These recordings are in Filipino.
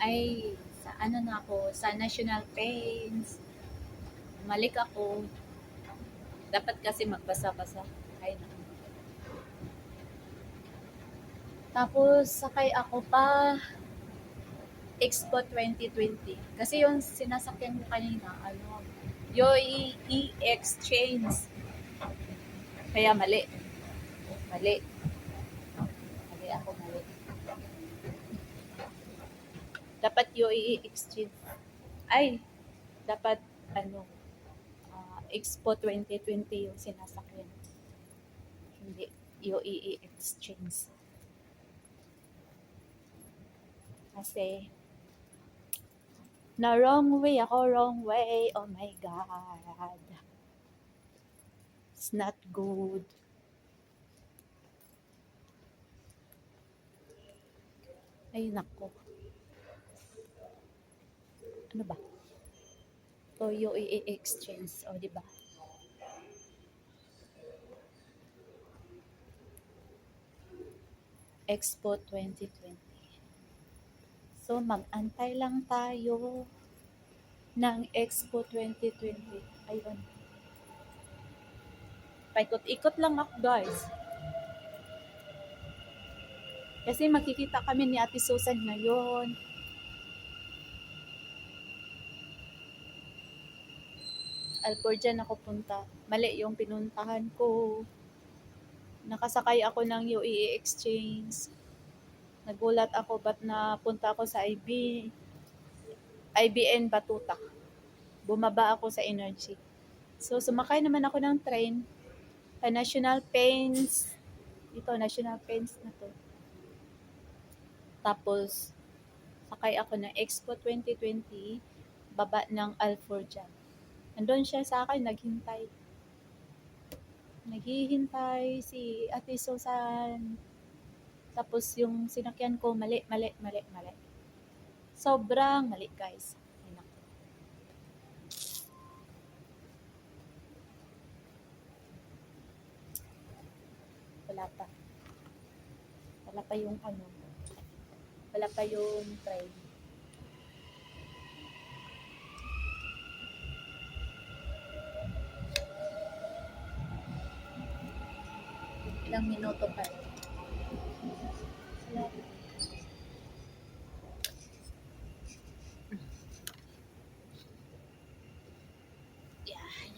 ay sa ano na ako, sa National Paints. Malik ako. Dapat kasi magbasa-basa. Ay na. Tapos sakay ako pa Expo 2020. Kasi yung sinasakyan ko kanina, ano, yung e-exchange. Kaya mali. Mali. Mali ako, mali. Dapat UE exchange. Ay, dapat ano, ah, Expo 2020 yung sinasakyan. Hindi, UE exchange. Kasi, na wrong way ako, wrong way. Oh my God. It's not good. Ay, nako. Ano ba? Toyo i-exchange. O, di ba? Expo 2020. So, mag-antay lang tayo ng Expo 2020. Ayun. Paikot-ikot lang ako, guys. Kasi makikita kami ni Ate Susan ngayon. Alborjan ako punta. Mali yung pinuntahan ko. Nakasakay ako ng UE Exchange. Nagulat ako ba't napunta ako sa IB, IBN Batuta. Bumaba ako sa Energy. So, sumakay naman ako ng train sa National Paints. Ito, National Paints na to. Tapos, sakay ako ng Expo 2020, baba ng Alforjan. Nandun siya sa akin, naghintay. Naghihintay si Ate Susan. Tapos yung sinakyan ko, mali, mali, mali, mali. Sobrang mali, guys. Wala pa. Wala pa yung ano. Wala pa yung train. Ilang minuto pa. Yan.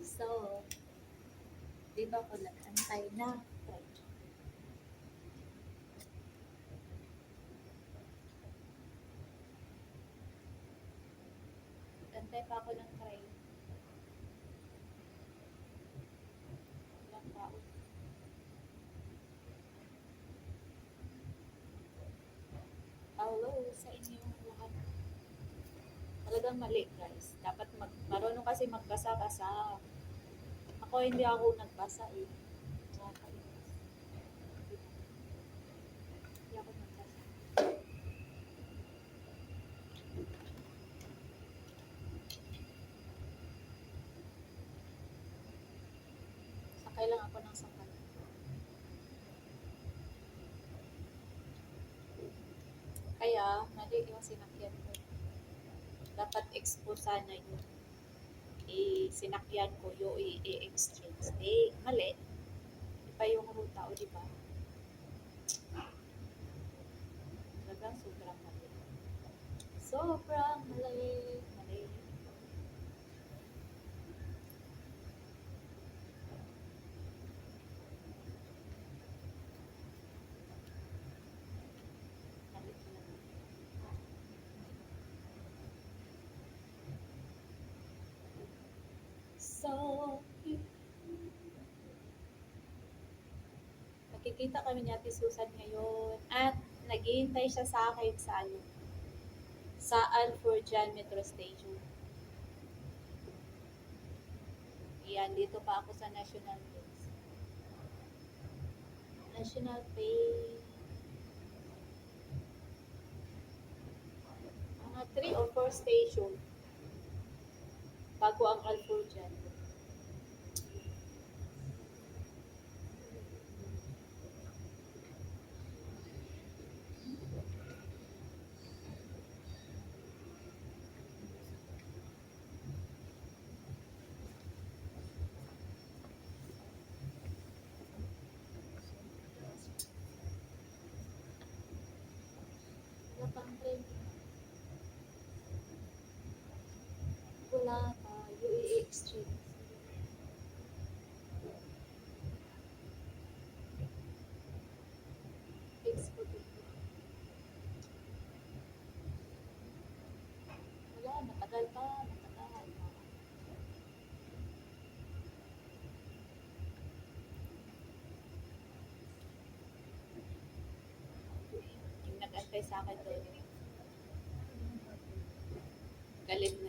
So, di ba ko nag-antay na? Right. Antay pa ako ng tao. Hello sa inyong lahat. Talagang mali guys. Dapat mag marunong kasi magbasa-basa. Ako hindi ako nagbasa eh. Sakay lang ako ng sakay. Kaya, mali yung sinakyan ko. Dapat expo sana yun. Eh, sinakyan ko yung i-exchange. Eh, mali. Iba yung ruta, o diba? Talagang sobrang mali. Sobrang. Mali So, nakikita kami ni Ate Susan ngayon at naghihintay siya sa akin sa ano, sa Alforjan Metro Station. Yan, dito pa ako sa National Place. National Place. Mga 3 or 4 station. Bago ang Alfor dyan. Wala pang train. Wala pa. UAE Exchange. Expo dito. Wala, matagal pa. Matagal. Yung nag-antay sa akin doon, galit na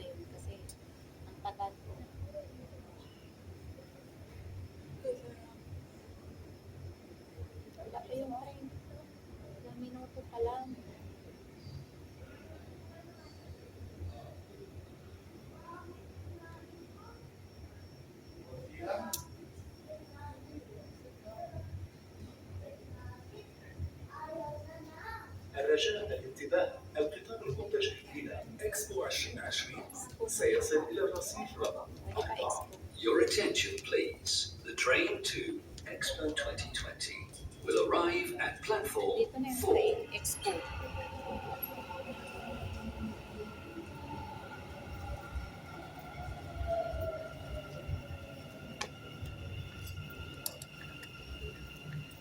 الرجاء الانتباه القطار المتجه إلى إكسبو 2020 سيصل إلى الرصيف رقم Pwede pa expo. Your attention, please. The train to Expo 2020 will arrive at platform Dito na yung 4. train. Expo.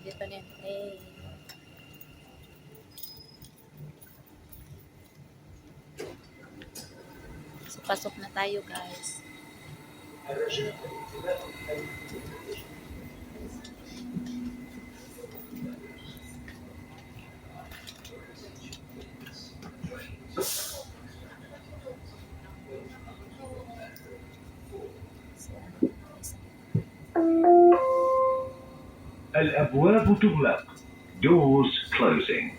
Dito na pasok na tayo guys. الرجاء الانتباه So, الأبواب تغلق. Doors closing.